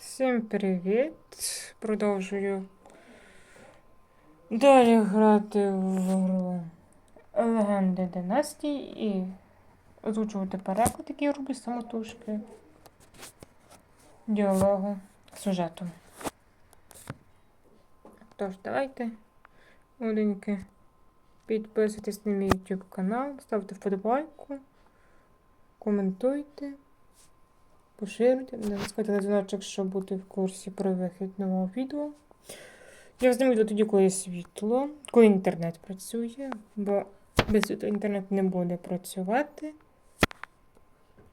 Всім привіт! Продовжую далі грати в гру Легенди Династії і озвучувати переклад, який я самотужки діалогу сюжету. Тож, давайте, маленькі, підписуйтесь на мій YouTube канал, ставте вподобайку, коментуйте. Поширюйте, натискайте на дзвіночок, щоб бути в курсі про вихід нового відео. Я зніму тоді, коли світло, коли інтернет працює, бо без світла інтернет не буде працювати.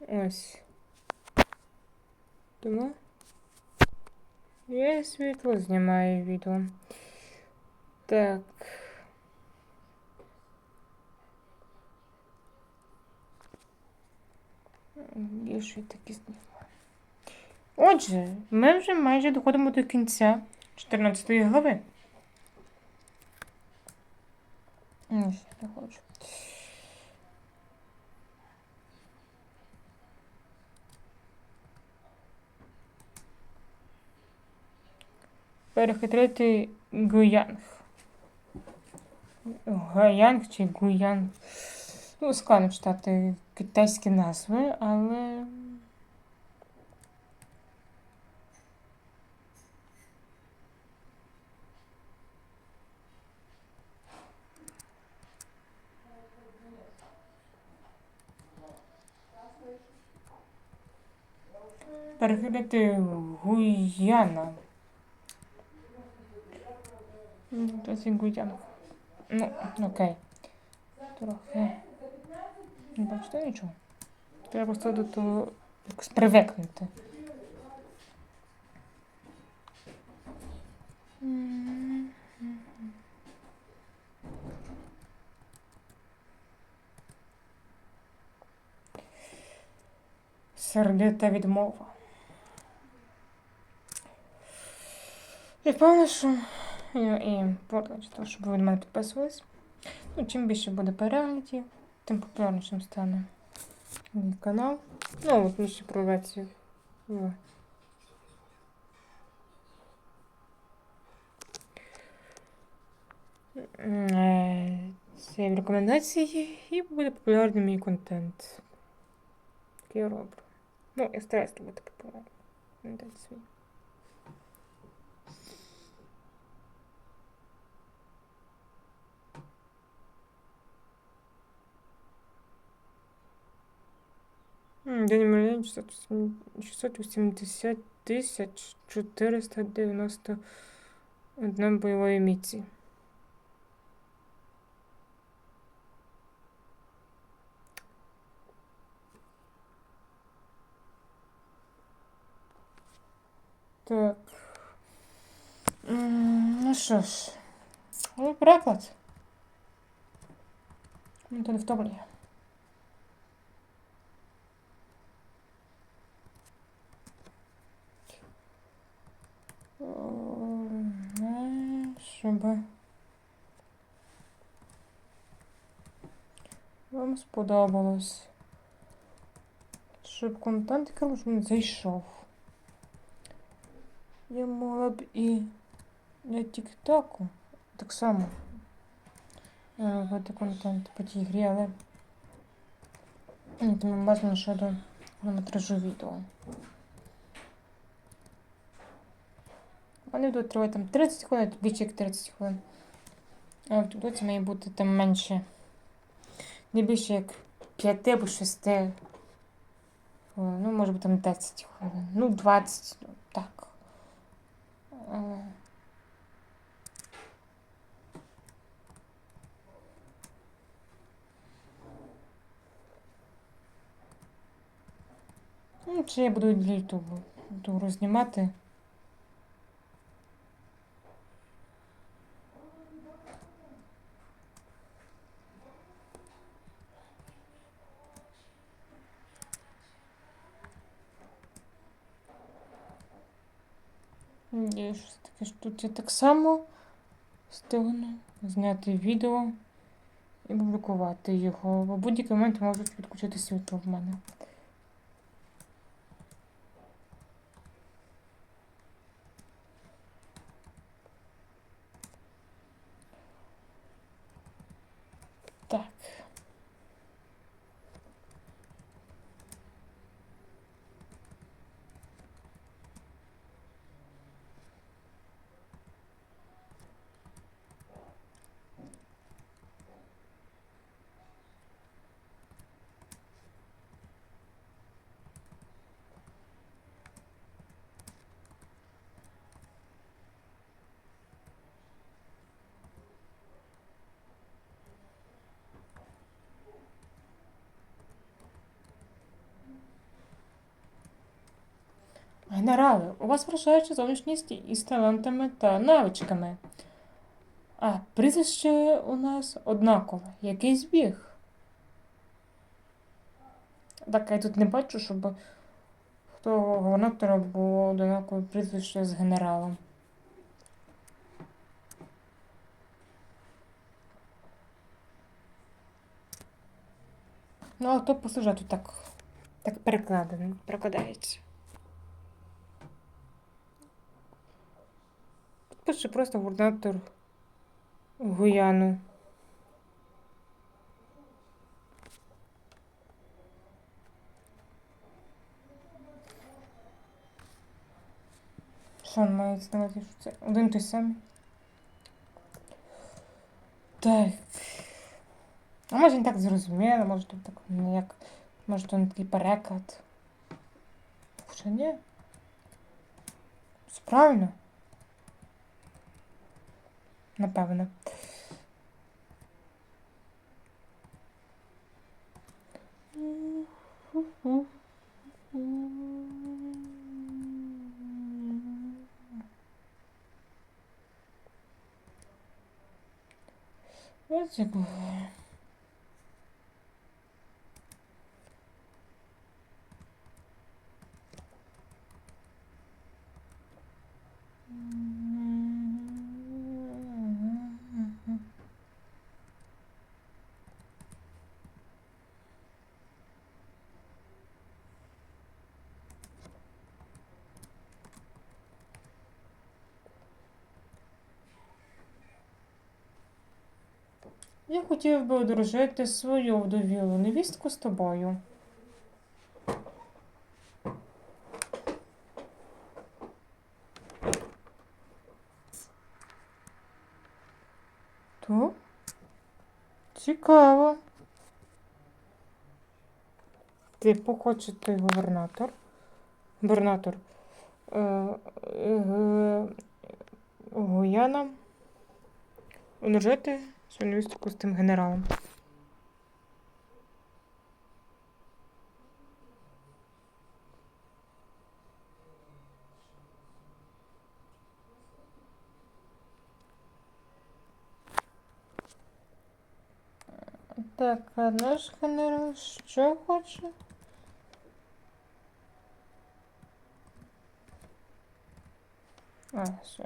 Ось. Тому є світло, знімаю відео. Так. Є я такі знімаю. Отже, ми вже майже доходимо до кінця 14 глави. Ось, я хочу. Перехитрити Гуянг. Гуянг чи Гуянг. Ну, складно читати китайські назви, але. Перехилити Гуяна. Це це Гуяна. Ну, окей. Трохи. Не бачите нічого. Треба просто до того якось привикнути. Сердита відмова. І впевнена, що і, і подумайте, того, щоб ви від мене підписувались. Ну, чим більше буде переглядів, тим популярнішим стане мій канал. Ну, от більше прорветься в Е, Це в рекомендації і буде популярний мій контент. Який я роблю. Ну, я стараюсь робити популярний контент свій. День мільйон 680 тисяч 491 бойової міці. Так. М, Ну що ж, але переклад. Ну, то не втомлює. Щоб вам сподобалось. Щоб контент він зайшов. Я могла б і на Тіктоку так само е, робити контент по тій грі, але тому бажано ще до хронометражу відео. Вони будуть тривати там 30 хвилин, більше як 30 хвилин. А в Тіктоці має бути там менше. Не більше як 5 або 6 хвилин. Ну, може бути там 10 хвилин. Ну, 20, ну, так. Ну, чи я буду для Ютубу буду знімати. Є щось таке, що тут я так само встигну зняти відео і публікувати його. В будь-який момент можуть підключити світло в мене. Так. Генерали, у вас вражаюча зовнішність із талантами та навичками. А прізвище у нас однакове. Який збіг? Так, я тут не бачу, щоб хто губернатора було однакове прізвище з генералом. Ну, а то по сюжету так, так перекладено, перекладається. Пише просто губернатор Гуяну. Що він має знати, що це один той самий? Так. А може не так зрозуміло, може тут так ніяк. Може то не такий переклад. Хоча ні. Все правильно. Напевно. Ось як Я хотів би одружити свою вдовілу невістку з тобою. То? Цікаво. Типу, хоче той губернатор. Губернатор. Е, е, Гуяна. Одружити свою з тим генералом. Так, а наш генерал що хоче? А, все.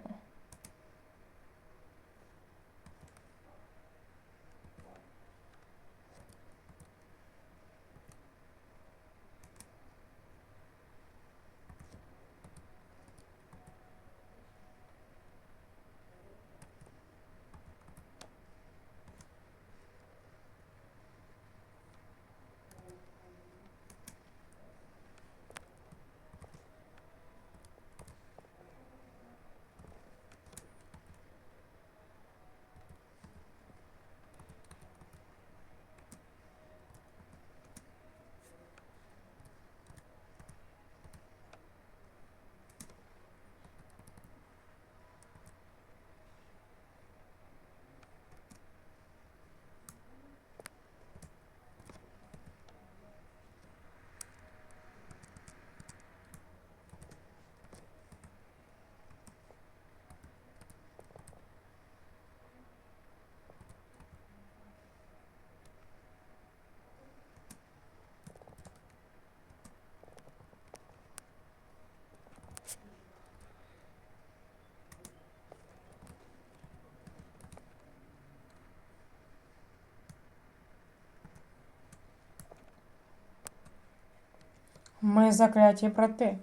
Ми закляті брати.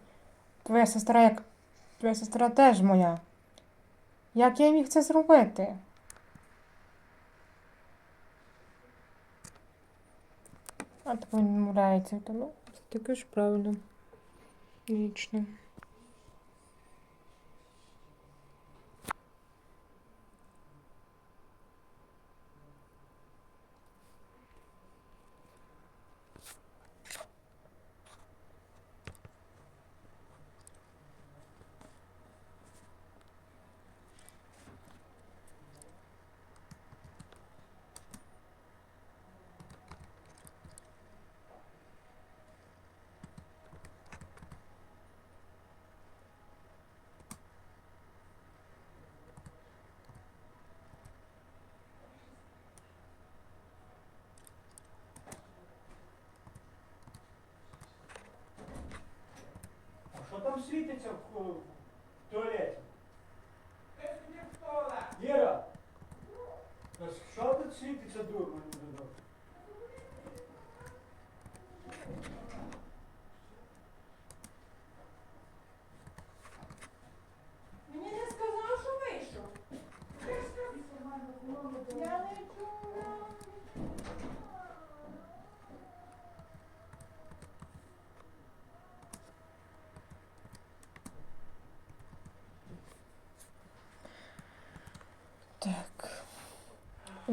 Твоя сестра як. Твоя сестра теж моя. Як я міг це зробити? А так він муляється, тому ну, таке ж правильно. Вічно. Oh.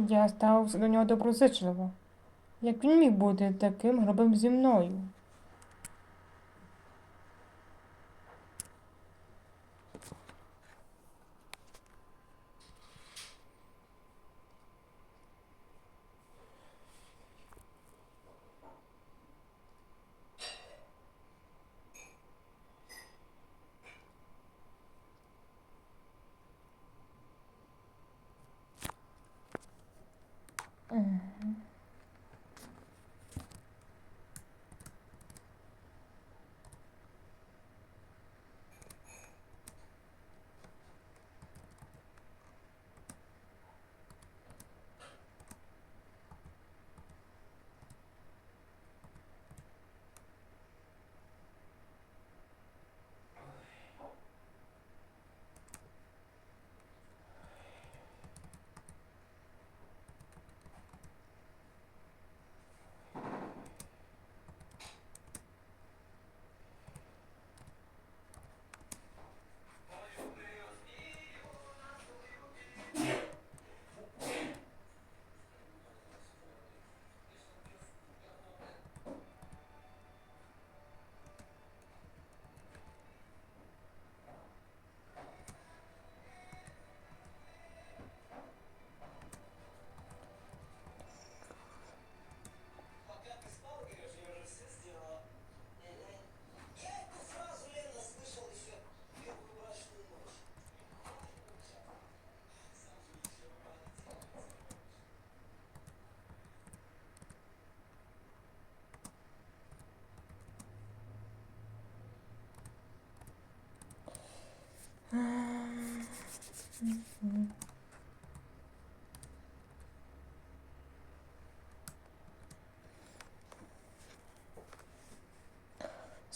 Я ставився до нього доброзичливо. Як він міг бути таким грубим зі мною?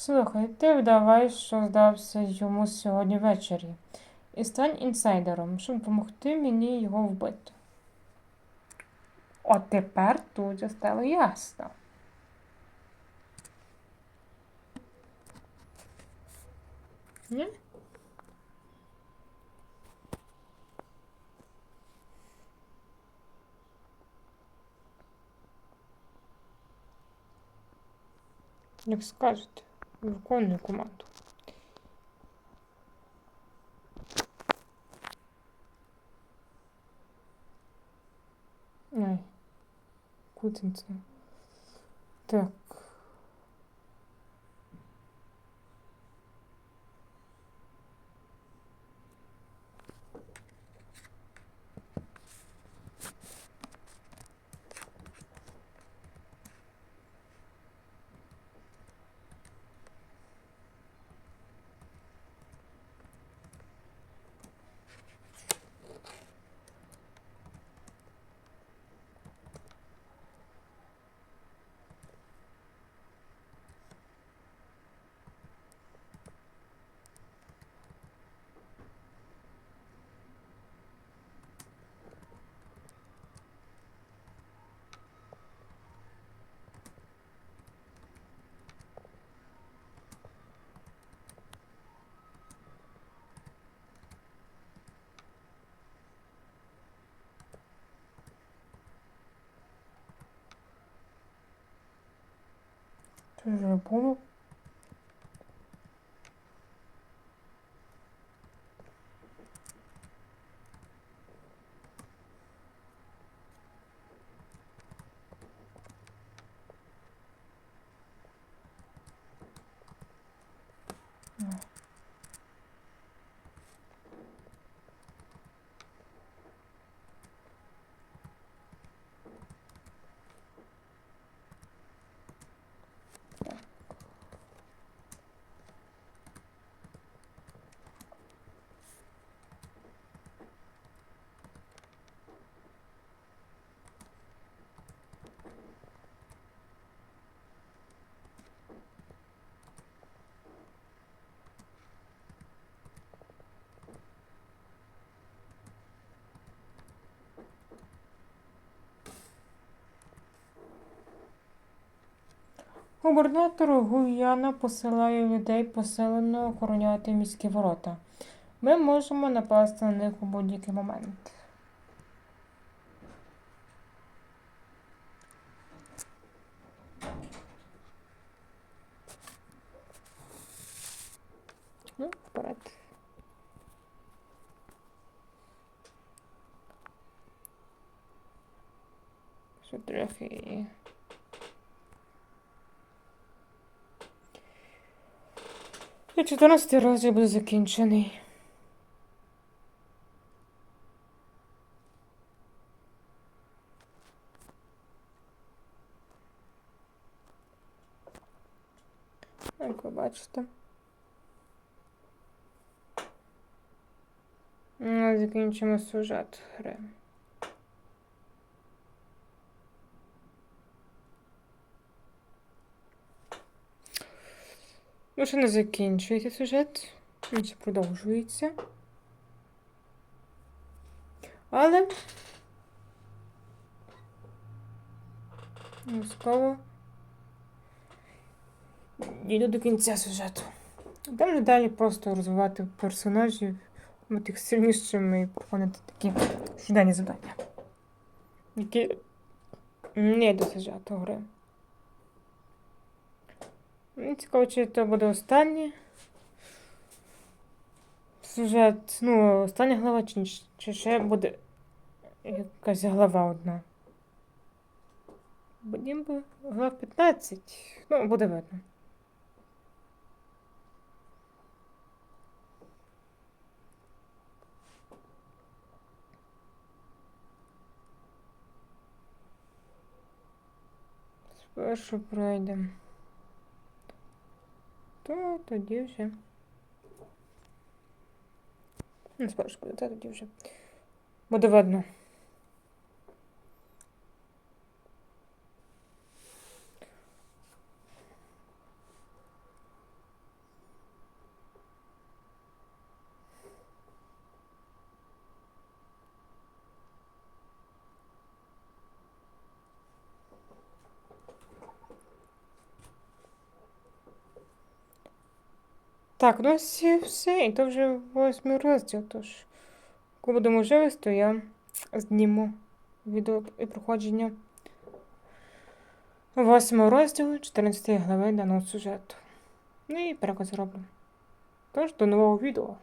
Слухай, ти вдавай, що здався йому сьогодні ввечері. І стань інсайдером, щоб допомогти мені його вбити. От тепер тут стало ясно. Ні? Як скажете, виконую команду. Ай, куди? Так. Це вже було. Губернатор Гуяна посилає людей поселено охороняти міські ворота. Ми можемо напасти на них у будь-який момент. Ну, вперед. Ще трохи. 14 розділ буде закінчений. Як ви бачите. Ну, закінчимо сюжет гри. Ну, ще не закінчується сюжет. Він ще продовжується. Але. Обов'язково. Дійду до кінця сюжету. Вже далі просто розвивати персонажів, бути їх сильнішими і проходити такі щоденні завдання. Які не до гри. Мені цікаво, чи це буде останнє. Сюжет, ну, остання глава, чи, чи ще буде якась глава одна. Бо ніби глав 15. Ну, буде видно. Спершу пройдемо. То тоді вже. Не спершу буде, то тоді вже. Буде видно. Так, ну і все. І то вже восьмий розділ. Тож, коли буде можливість, то я зніму відео і проходження восьмого розділу 14 глави даного сюжету. Ну і переказ зроблю. Тож, до нового відео.